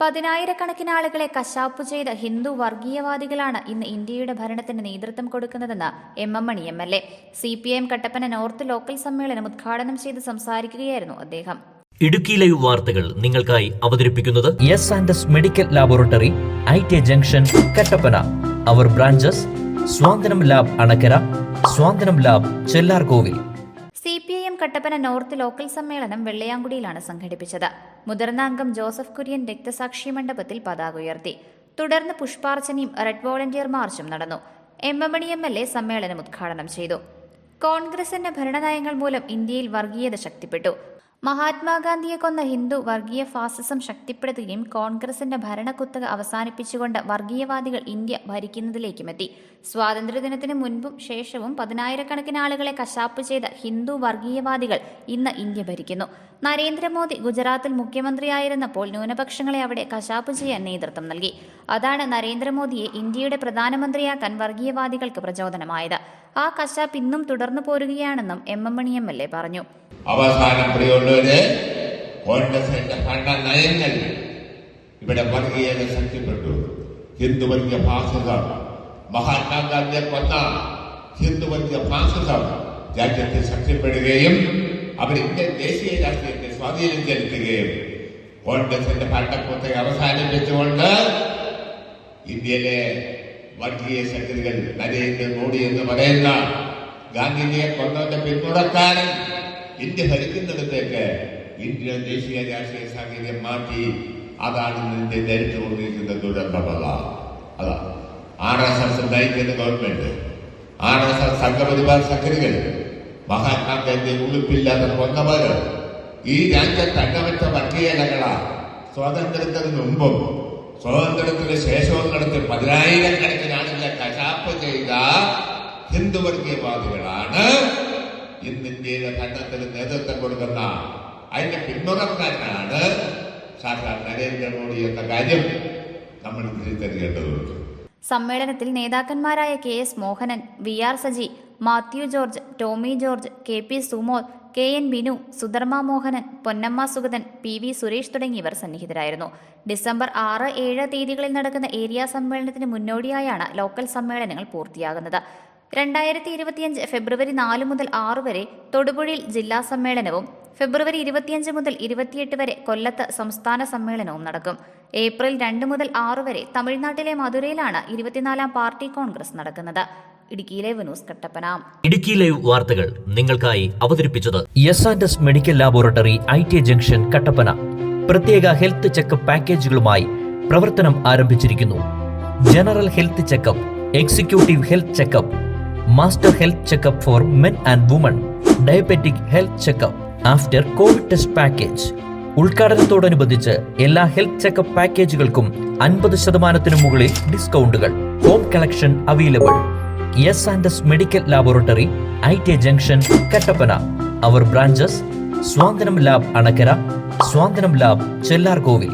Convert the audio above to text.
പതിനായിരക്കണക്കിന് ആളുകളെ കശാപ്പു ചെയ്ത ഹിന്ദു വർഗീയവാദികളാണ് ഇന്ന് ഇന്ത്യയുടെ ഭരണത്തിന് നേതൃത്വം കൊടുക്കുന്നതെന്ന് M M Mani M L A. C P I M Kattappana north local സമ്മേളനം ഉദ്ഘാടനം ചെയ്ത് സംസാരിക്കുകയായിരുന്നു അദ്ദേഹം. ഇടുക്കി ലൈവ് വാർത്തകൾ നിങ്ങൾക്കായി അവതരിപ്പിക്കുന്നത് S and S medical laboratory I T junction Kattappana our branches Santhwanam lab Anakkara Santhwanam lab Chellarkovil Kattappana north local സമ്മേളനം വെള്ളയാങ്കുടിയിലാണ് സംഘടിപ്പിച്ചത്. മുതിർന്ന അംഗം ജോസഫ് കുര്യൻ രക്തസാക്ഷി മണ്ഡപത്തിൽ പതാക ഉയർത്തി. തുടർന്ന് പുഷ്പാർച്ചനയും റെഡ് വോളണ്ടിയർ മാർച്ചും നടന്നു. M M Mani M L A സമ്മേളനം ഉദ്ഘാടനം ചെയ്തു. കോൺഗ്രസിന്റെ ഭരണനയങ്ങൾ മൂലം ഇന്ത്യയിൽ വർഗീയത ശക്തിപ്പെട്ടു. മഹാത്മാഗാന്ധിയെ കൊന്ന ഹിന്ദു വർഗീയ ഫാസിസം ശക്തിപ്പെടുത്തുകയും കോൺഗ്രസിന്റെ ഭരണക്കുത്തക അവസാനിപ്പിച്ചുകൊണ്ട് വർഗീയവാദികൾ ഇന്ത്യ ഭരിക്കുന്നതിലേക്കുമെത്തി. സ്വാതന്ത്ര്യദിനത്തിന് മുൻപും ശേഷവും പതിനായിരക്കണക്കിന് ആളുകളെ കശാപ്പ് ചെയ്ത ഹിന്ദു വർഗീയവാദികൾ ഇന്ന് ഇന്ത്യ ഭരിക്കുന്നു. നരേന്ദ്രമോദി ഗുജറാത്തിൽ മുഖ്യമന്ത്രിയായിരുന്നപ്പോൾ ന്യൂനപക്ഷങ്ങളെ അവിടെ കശാപ്പ് ചെയ്യാൻ നേതൃത്വം നൽകി. അതാണ് നരേന്ദ്രമോദിയെ ഇന്ത്യയുടെ പ്രധാനമന്ത്രിയാക്കാൻ വർഗീയവാദികൾക്ക് പ്രചോദനമായത്. ആ കശാപ്പ് ഇന്നും തുടർന്നു പോരുകയാണെന്നും M M Mani M L A പറഞ്ഞു അവസാനം രാജ്യത്തെ ശക്തിപ്പെടുകയും അവർ ഇന്ത്യൻ ദേശീയ രാഷ്ട്രീയത്തെ സ്വാധീനം ചെലുത്തുകയും കോൺഗ്രസിന്റെ ഭരണക്കൂത്തെ അവസാനിപ്പിച്ചുകൊണ്ട് ഇന്ത്യയിലെ വർഗീയ ശക്തികൾ നരേന്ദ്രമോദി എന്ന് പറയുന്ന ഗാന്ധിജിയെ കൊന്നവന്റെ പിന്തുണക്കാരൻ ഇന്ത്യ ഭരിക്കുന്നിടത്തേക്ക് ഇന്ത്യ ദേശീയ രാഷ്ട്രീയ സാഹചര്യം മാറ്റി അതാണ് നിന്റെ ഇന്ത്യ നേരിട്ടുകൊണ്ടിരിക്കുന്ന ദുരന്തമല്ല അതാ ആർ എസ് എസ് നയിക്കുന്ന government R S S Sangh Parivar ശക്തികൾ മഹാത്മാഗാന്ധി ഉളുപ്പില്ലാത്ത കൊന്നവര് ഈ രാജ്യത്ത് അംഗമറ്റ വർഗീയതകളാ സ്വാതന്ത്ര്യത്തിന് മുമ്പും സ്വാതന്ത്ര്യത്തിന് ശേഷവും നടത്തിയ പതിനായിരക്കണക്കിന് ആളുകളെ കശാപ്പ് ചെയ്ത ഹിന്ദു വർഗീയവാദികളാണ് ഇന്ന് ഇന്ത്യയിലെ ഭരണത്തിന് നേതൃത്വം കൊടുക്കുന്ന അതിന്റെ പിന്തുണക്കാരനാണ് സാക്ഷാൽ നരേന്ദ്രമോദി എന്ന കാര്യം നമ്മൾ തിരിച്ചറിയേണ്ടതുണ്ട്. സമ്മേളനത്തിൽ നേതാക്കന്മാരായ K S Mohanan V R Saji Mathew George Tomy George K P Sumod K N Binu Sudharma Mohanan Ponnamma Sugathan P V Suresh തുടങ്ങിയവർ സന്നിഹിതരായിരുന്നു. ഡിസംബർ ആറ് ഏഴ് തീയതികളിൽ നടക്കുന്ന ഏരിയ സമ്മേളനത്തിന് മുന്നോടിയായാണ് ലോക്കൽ സമ്മേളനങ്ങൾ പൂർത്തിയാകുന്നത്. രണ്ടായിരത്തി ഇരുപത്തിയഞ്ച് ഫെബ്രുവരി നാല് മുതൽ ആറ് വരെ തൊടുപുഴയിൽ ജില്ലാ സമ്മേളനവും ഫെബ്രുവരി ഇരുപത്തിയഞ്ച് മുതൽ ഇരുപത്തിയെട്ട് വരെ കൊല്ലത്ത് സംസ്ഥാന സമ്മേളനവും നടക്കും. ഏപ്രിൽ രണ്ട് മുതൽ ആറ് വരെ തമിഴ്നാട്ടിലെ മധുരയിലാണ് ഇരുപത്തിനാലാം പാർട്ടി കോൺഗ്രസ് നടക്കുന്നത്. ഇടുക്കിയിലെ ന്യൂസ് കട്ടപ്പന. ഇടുക്കി ലൈവ് വാർത്തകൾ നിങ്ങൾക്കായി അവതരിപ്പിച്ചത് S and S medical laboratory I T junction Kattappana. പ്രത്യേക ഹെൽത്ത് ചെക്കപ്പ് പാക്കേജുകളുമായി പ്രവർത്തനം ആരംഭിച്ചിരിക്കുന്നു. General health checkup executive health checkup master health checkup for men and women diabetic health checkup after covid test package. ഉദ്ഘാടനത്തോടനുബന്ധിച്ച് എല്ലാ health checkup പാക്കേജുകൾക്കും അൻപത് ശതമാനത്തിനു മുകളിൽ ഡിസ്കൗണ്ടുകൾ. Home collection available. S and S medical laboratory I T junction Kattappana our branches Santhwanam lab Anakkara Santhwanam lab Chellarkovil